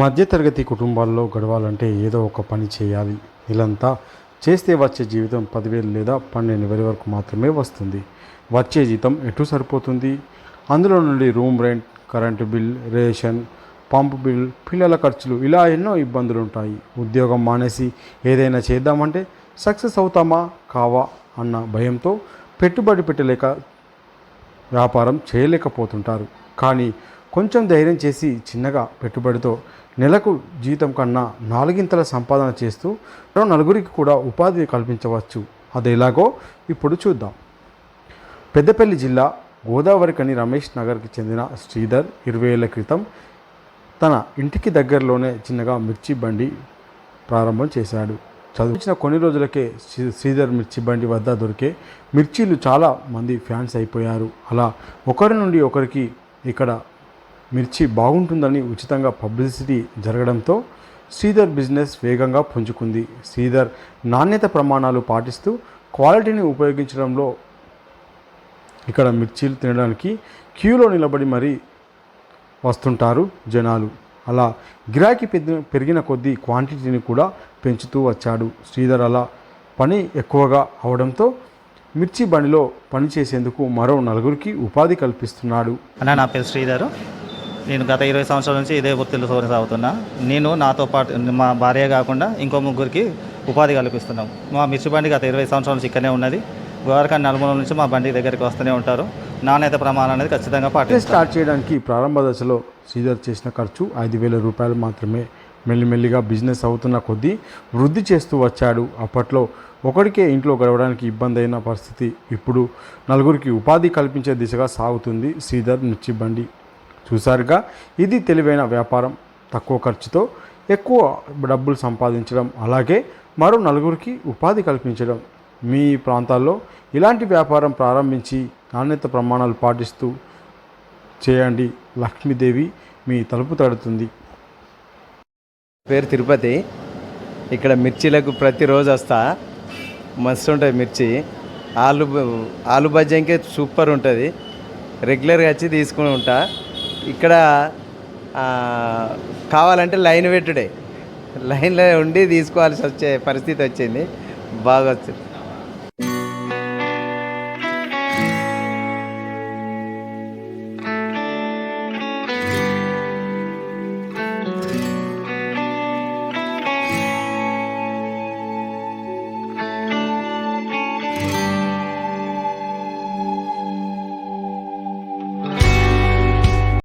మధ్యతరగతి కుటుంబాల్లో గడవాలంటే ఏదో ఒక పని చేయాలి. ఇలంతా చేస్తే వచ్చే జీవితం పదివేలు లేదా పన్నెండు వేల వరకు మాత్రమే వస్తుంది. వచ్చే జీతం ఎటు సరిపోతుంది? అందులో నుండి room rent current bill ration pump bill పిల్లల ఖర్చులు ఇలా ఎన్నో ఇబ్బందులు ఉంటాయి ఉద్యోగం మానేసి ఏదైనా చేద్దామంటే సక్సెస్ అవుతామా కావా అన్న భయంతో పెట్టుబడి పెట్టలేక వ్యాపారం చేయలేకపోతుంటారు. కానీ కొంచెం ధైర్యం చేసి చిన్నగా పెట్టుబడితో నెలకు జీతం కన్నా నాలుగింతల సంపాదన చేస్తూ మరో నలుగురికి కూడా ఉపాధి కల్పించవచ్చు. అది ఎలాగో ఇప్పుడు చూద్దాం. పెద్దపల్లి జిల్లా గోదావరికని రమేష్ నగర్కి చెందిన శ్రీధర్ ఇరవై ఏళ్ళ క్రితం తన ఇంటికి దగ్గరలోనే చిన్నగా మిర్చి బండి ప్రారంభం చేశాడు. చదివించిన కొన్ని రోజులకే శ్రీ- శ్రీధర్ మిర్చి బండి వద్ద దొరికే మిర్చీలు చాలా మంది ఫ్యాన్స్ అయిపోయారు. అలా ఒకరి నుండి ఒకరికి ఇక్కడ మిర్చి బాగుంటుందని ఉచితంగా పబ్లిసిటీ జరగడంతో శ్రీధర్ బిజినెస్ వేగంగా పుంజుకుంది. శ్రీధర్ నాణ్యత ప్రమాణాలు పాటిస్తూ క్వాలిటీని ఉపయోగించడంలో ఇక్కడ మిర్చీలు తినడానికి క్యూలో నిలబడి మరీ వస్తుంటారు జనాలు. అలా గిరాకీ పెద్ద పెరిగిన కొద్దీ క్వాంటిటీని కూడా పెంచుతూ వచ్చాడు శ్రీధర్. అలా పని ఎక్కువగా అవడంతో మిర్చి బండిలో పని చేసేందుకు మరో నలుగురికి ఉపాధి కల్పిస్తున్నాడు. అన్న నా పేరు శ్రీధర్. నేను గత ఇరవై సంవత్సరాల నుంచి ఇదే వృత్తిలో సాగుతున్నా. నేను నాతో పాటు మా భార్య కాకుండా ఇంకో ముగ్గురికి ఉపాధి కల్పిస్తున్నాం. మా మిర్చి బండి గత ఇరవై సంవత్సరాల నుంచి ఇక్కడనే ఉన్నది. గోరకా నలుమూల నుంచి మా బండి దగ్గరికి వస్తూనే ఉంటారు. నాణ్యత ప్రమాణం అనేది ఖచ్చితంగా పాటిస్తాం స్టార్ట్ చేయడానికి ప్రారంభ దశలో శ్రీధర్ చేసిన ఖర్చు ఐదు వేల రూపాయలు మాత్రమే. మెల్లిమెల్లిగా బిజినెస్ అవుతున్న కొద్దీ వృద్ధి చేస్తూ వచ్చాడు. అప్పట్లో ఒకడికే ఇంట్లో గడవడానికి ఇబ్బంది అయిన పరిస్థితి ఇప్పుడు నలుగురికి ఉపాధి కల్పించే దిశగా సాగుతుంది శ్రీధర్ మిర్చి బండి. చూసారుగా ఇది తెలివైన వ్యాపారం. తక్కువ ఖర్చుతో ఎక్కువ డబ్బులు సంపాదించడం అలాగే మరో నలుగురికి ఉపాధి కల్పించడం. మీ ప్రాంతాల్లో ఇలాంటి వ్యాపారం ప్రారంభించి నాణ్యత ప్రమాణాలు పాటిస్తూ చేయండి. లక్ష్మీదేవి మీ తలుపు తడుతుంది. పేరు తిరుపతి. ఇక్కడ మిర్చిలకు ప్రతిరోజు వస్తా. మస్తు ఉంటుంది మిర్చి. ఆలు బ- ఆలు బజ్జంకే సూపర్ ఉంటుంది. రెగ్యులర్గా వచ్చి తీసుకుని ఉంటా. ఇక్కడ కావాలంటే లైన్ పెట్టుడే. లైన్లో ఉండి తీసుకోవాల్సి వచ్చే పరిస్థితి వచ్చింది. బాగా వచ్చింది